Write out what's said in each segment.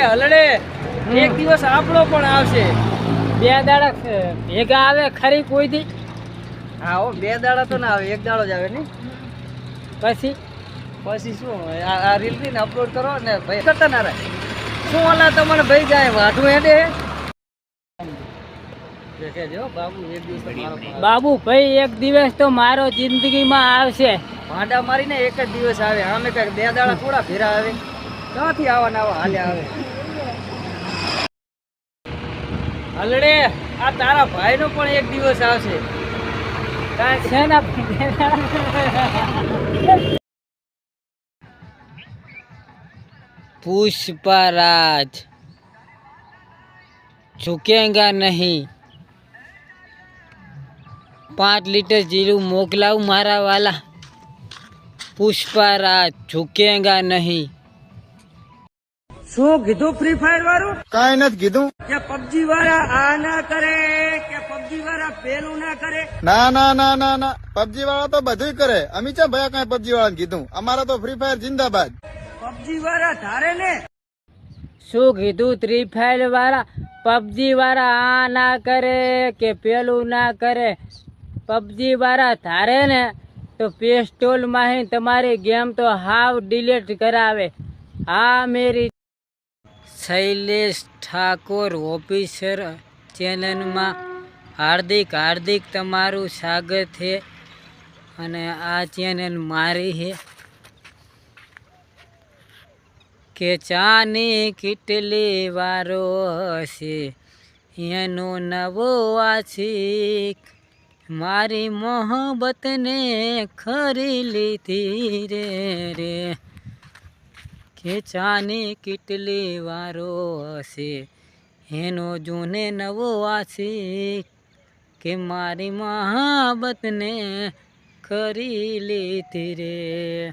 એ હલડે. એક દિવસ આપણો પણ આવશે. બે દાડા ભેગા આવે ખરી કોઈ દી? હા હો બે દાડા તો ના આવે એક દાડો જ આવે ને. પછી? પછી શું આ રીલ ને અપલોડ કરો ને ભાઈ કરતા ના રહે. શું ઓલા તમને ભાઈ જાય વાઢું એને બાબુ ભાઈ એક દિવસ તો મારો જિંદગીમાં આવશે. ભાંડા મારીને એક જ દિવસ આવે. આમે કંઈક બે દાડા થોડા ફેરા આવે. ક્યાંથી આવવાના આવા હાલે આવે હલડે આ તારા ભાઈનો પણ એક દિવસ આવશે કાંઈ છે ને पुष्पराज झुकेगा नहीं પાંચ લીટર જીરું મોકલાવું મારા વાલા પુષ્પરાજ ઝુકેગા નહીં શું કીધું ફ્રી ફાયર વાળું? કાંઈ નથી કીધું. કે પબજી વાળા આ ના કરે કે પબજી વાળા પેલું ના કરે? ના ના ના ના ના. પબજી વાળા તો બધું કરે. અમે ચા ભયા કાંઈ પબજી વાળા કીધું? અમારા તો ફ્રી ફાયર જિંદાબાદ. પબજી વાળા ધારે ને? શું કીધું થ્રી ફાયર વાળા? પબજી વાળા આ ના કરે કે પેલું ના કરે? પબજી વાળા ધારે ને તો પેસ્ટોલમાં તમારી ગેમ તો હાવ ડિલીટ કરાવે. હા મેરી શૈલેષ ઠાકોર ઓફિસર ચેનલમાં હાર્દિક હાર્દિક તમારું સ્વાગત છે અને આ ચેનલ મારી છે કે ચાની કેટલી વારો હશે એનો નવો આશિક. મારી મોહબ્બતને ખરી લીધી રે રે. કે ચાની કેટલી વારો હશે. એનો જૂને નવો આશિક કે મારી મહાબતને કરી લીધી રે.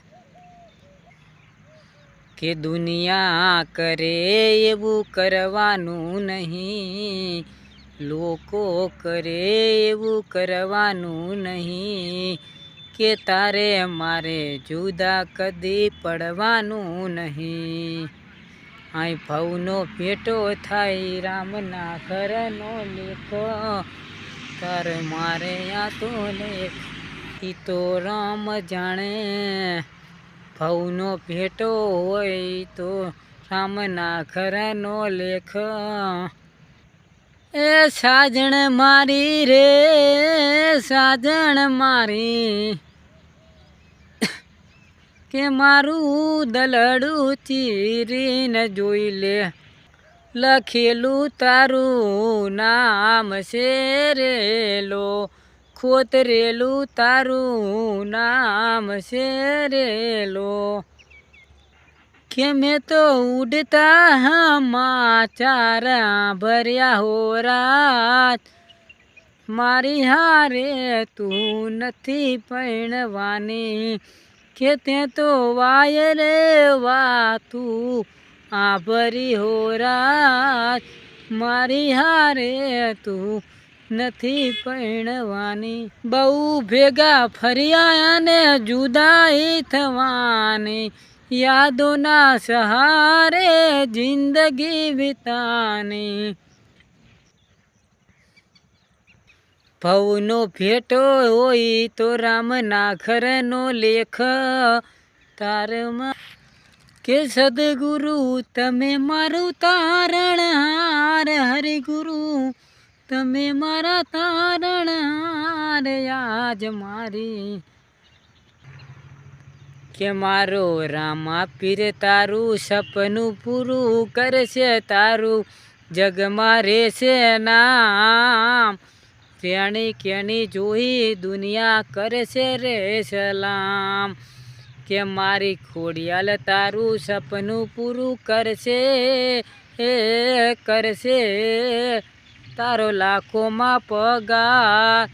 કે દુનિયા કરે એવું કરવાનું નહીં. લોકો કરે એવું કરવાનું નહીં. કે તારે મારે જુદા કદી પડવાનું નહીં. અહીં ભવનો ભેટો થાય રામના ઘરનો લેખો. તારે મારે આ તો લેખ, ઈ તો રામ જાણે. ભવનો ભેટો હોય તો રામના ઘરનો લેખ. એ સાજણ મારી રે, સાજણ મારી. કે મારું દલડું ચીરીને જોઈ લે. લખેલું તારું નામ છે રેલો ખોતરેલું તારું નામ છે રેલો કે મેં તો ઉડતા હમાચાર ભર્યા હો રાત. મારી હારે તું નથી પૈણવાની કે તે તો વાયરે વાતું આ ભરી હો મારી હારે તું નથી પરણવાની. બહુ ભેગા ફર્યા અને જુદાઈ થવાની, યાદોના સહારે જિંદગી વિતાની. ભવનો ભેટો હોય તો રામના નાખરનો લેખ. તારમાં કે સદગુરુ, તમે મારું તારણ હાર. હરિગુરુ, તમે મારા તારણ હાર. આજ મારી કે મારો રામા પીર તારું સપનું પૂરું કરશે તારું. જગમાં રહેશે નામ. તેણી કેણી જોઈ દુનિયા કરશે રે સલામ. કે મારી ખોડિયાલ તારું સપનું પૂરું કરશે, એ કરશે. તારો લાખોમાં પગાર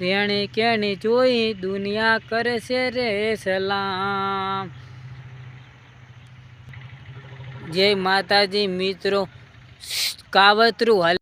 રેણી કેણી જોઈ દુનિયા કરશે રે સલામ. જય માતાજી મિત્રો. કાવતરું